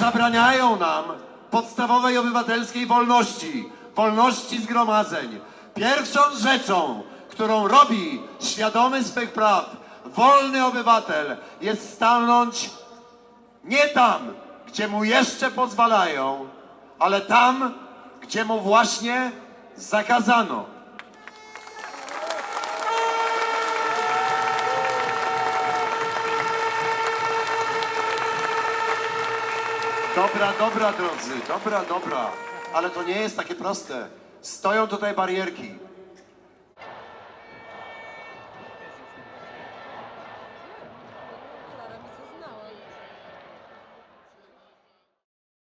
zabraniają nam podstawowej obywatelskiej wolności, wolności zgromadzeń. Pierwszą rzeczą, którą robi świadomy swych praw wolny obywatel, jest stanąć nie tam, gdzie mu jeszcze pozwalają, ale tam, gdzie mu właśnie zakazano. Dobra, dobra, drodzy, dobra, dobra. Ale to nie jest takie proste. Stoją tutaj barierki.